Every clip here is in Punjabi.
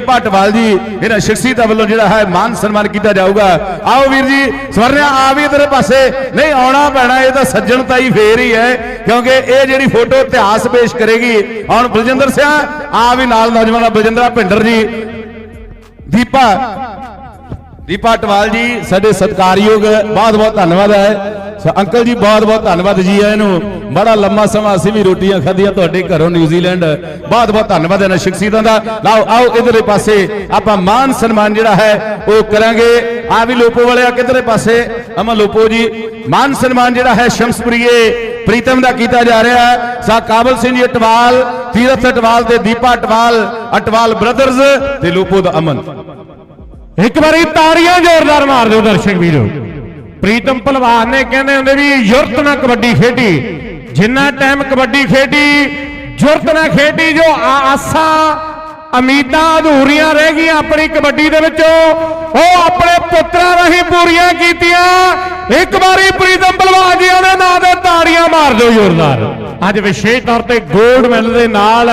ਭਾਟਵਾਲ ਜੀ, ਇਹਨਾਂ ਸ਼ਖਸੀਅਤਾਂ ਵੱਲੋਂ ਜਿਹੜਾ ਹੈ ਮਾਨ ਸਨਮਾਨ ਕੀਤਾ ਜਾਊਗਾ। ਆਓ ਵੀਰ ਜੀ, ਸਵਰਨਿਆ, ਆ ਵੀ ਇਧਰ ਪਾਸੇ। ਨਹੀਂ, ਆਉਣਾ ਪੈਣਾ, ਇਹ ਤਾਂ ਸੱਜਣਤਾ ਹੀ ਫੇਰ ਹੀ ਹੈ, ਕਿਉਂਕਿ ਇਹ ਜਿਹੜੀ ਫੋਟੋ ਇਤਿਹਾਸ ਪੇਸ਼ ਕਰੇਗੀ। ਹੁਣ ਬਲਜਿੰਦਰ ਸਿੰਘ ਆ ਵੀ ਨਾਲ ਨੌਜਵਾਨ ਬਲਜਿੰਦਰਾ ਭਿੰਡਰ ਜੀ। ਦੀਪਾ ਦੀਪਾ ਟਵਾਲ ਜੀ, ਸਾਡੇ ਸਤਿਕਾਰਯੋਗ ਬਹੁਤ ਬਹੁਤ ਧੰਨਵਾਦ ਹੈ। ਸ- ਅੰਕਲ ਜੀ, ਬਹੁਤ ਬਹੁਤ ਧੰਨਵਾਦ ਜੀ ਆਇਆਂ ਨੂੰ ਬੜਾ ਲੰਮਾ ਸਮਾਂ ਅਸੀਂ ਵੀ ਰੋਟੀਆਂ ਖਾਧੀਆਂ ਤੁਹਾਡੇ ਘਰੋਂ ਨਿਊਜ਼ੀਲੈਂਡ। ਬਹੁਤ ਬਹੁਤ ਧੰਨਵਾਦ ਇਹਨਾਂ ਸ਼ਖਸੀਅਤਾਂ ਦਾ। ਲਓ, ਆਓ ਇਧਰਲੇ ਪਾਸੇ। ਆਪਾਂ ਮਾਨ ਸਨਮਾਨ ਜਿਹੜਾ ਹੈ, ਉਹ ਕਰਾਂਗੇ। ਆ ਵੀ ਲੋਪੋ ਵਾਲਿਆ ਕਿਧਰੇ ਪਾਸੇ? ਅਮਾ ਲੋਪੋ ਜੀ, ਮਾਨ ਸਨਮਾਨ ਜਿਹੜਾ ਹੈ ਸ਼ਮਸਪੁਰੀਏ। ਪ੍ਰੀਤਮ ਦਾ ਕੀਤਾ ਜਾ ਰਿਹਾ ਹੈ। ਸਾ ਕਾਬਲ ਸਿੰਘ ਜੀ ਅਟਵਾਲ, ਤੀਰਥ ਅਟਵਾਲ ਤੇ ਦੀਪਾ ਅਟਵਾਲ ਅਟਵਾਲ ਬ੍ਰਦਰਜ਼ ਤੇ ਲੋਪੋ ਦਾ ਅਮਨ। ਇੱਕ ਵਾਰੀ ਤਾੜੀਆਂ ਜ਼ੋਰਦਾਰ ਮਾਰ ਦਿਓ ਦਰਸ਼ਕ ਵੀਰੋ। ਪ੍ਰੀਤਮ ਭਲਵਾਨ ਨੇ ਕਹਿੰਦੇ ਹੁੰਦੇ ਵੀ ਯੁਰਤ ਨਾਲ ਕਬੱਡੀ ਖੇਡੀ, ਜਿੰਨਾ ਟਾਈਮ ਕਬੱਡੀ ਖੇਡੀ ਯੁਰਤ ਨਾਲ ਖੇਡੀ, ਜੋ ਆ- ਉਮੀਦਾਂ ਅਧੂਰੀਆਂ ਰਹਿ ਗਈਆਂ ਆਪਣੀ ਕਬੱਡੀ ਦੇ ਵਿੱਚੋਂ, ਉਹ ਆਪਣੇ ਪੁੱਤਰਾਂ ਰਾਹੀਂ ਪੂਰੀਆਂ ਕੀਤੀਆਂ। ਇੱਕ ਵਾਰੀ ਪ੍ਰੀਤਮ ਭਲਵਾਨ ਜੀ ਉਹਦੇ ਨਾਂ ਤੇ ਤਾੜੀਆਂ ਮਾਰ ਦਿਓ ਜ਼ੋਰਦਾਰ। ਅੱਜ ਵਿਸ਼ੇਸ਼ ਤੌਰ ਤੇ 골ਡ ਮੈਡਲ ਦੇ ਨਾਲ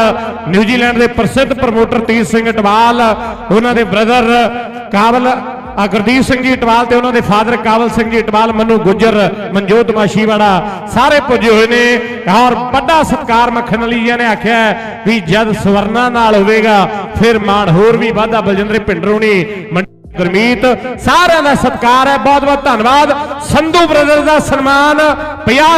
ਨਿਊਜ਼ੀਲੈਂਡ ਦੇ ਪ੍ਰਸਿੱਧ ਪ੍ਰਮੋਟਰ ਤੀਰ ਸਿੰਘ ਟਵਾਲ ਉਹਨਾਂ ਦੇ ਬ੍ਰਦਰ ਕਾਬਲ ਆ ਗੁਰਦੀਪ ਸਿੰਘ ਜੀ ਟਵਾਲ ਤੇ ਉਹਨਾਂ ਦੇ ਫਾਦਰ ਕਾਬਲ ਸਿੰਘ ਜੀ ਟਵਾਲ ਮਨੂ ਗੁੱਜਰ, ਮਨਜੋਤ ਮਾਸ਼ੀਵਾੜਾ ਸਾਰੇ ਪੁੱਜੇ ਹੋਏ ਨੇ। ਔਰ ਵੱਡਾ ਸਤਕਾਰ ਮੱਖਣ ਅਲੀ ਜੀ ਨੇ ਆਖਿਆ ਵੀ ਜਦ ਸਵਰਨਾ ਨਾਲ ਹੋਵੇਗਾ, ਫਿਰ ਮਾਣ ਹੋਰ ਵੀ ਵਾਧਾ। ਬਲਜਿੰਦਰ ਪਿੰਡਰੋਣੀ ਗੁਰਮੀਤ, ਸਾਰਿਆਂ ਦਾ ਸਤਿਕਾਰ ਹੈ। ਬਹੁਤ ਬਹੁਤ ਧੰਨਵਾਦ। ਸੰਧੂ ਬ੍ਰਦਰ ਦਾ ਸਨਮਾਨ 50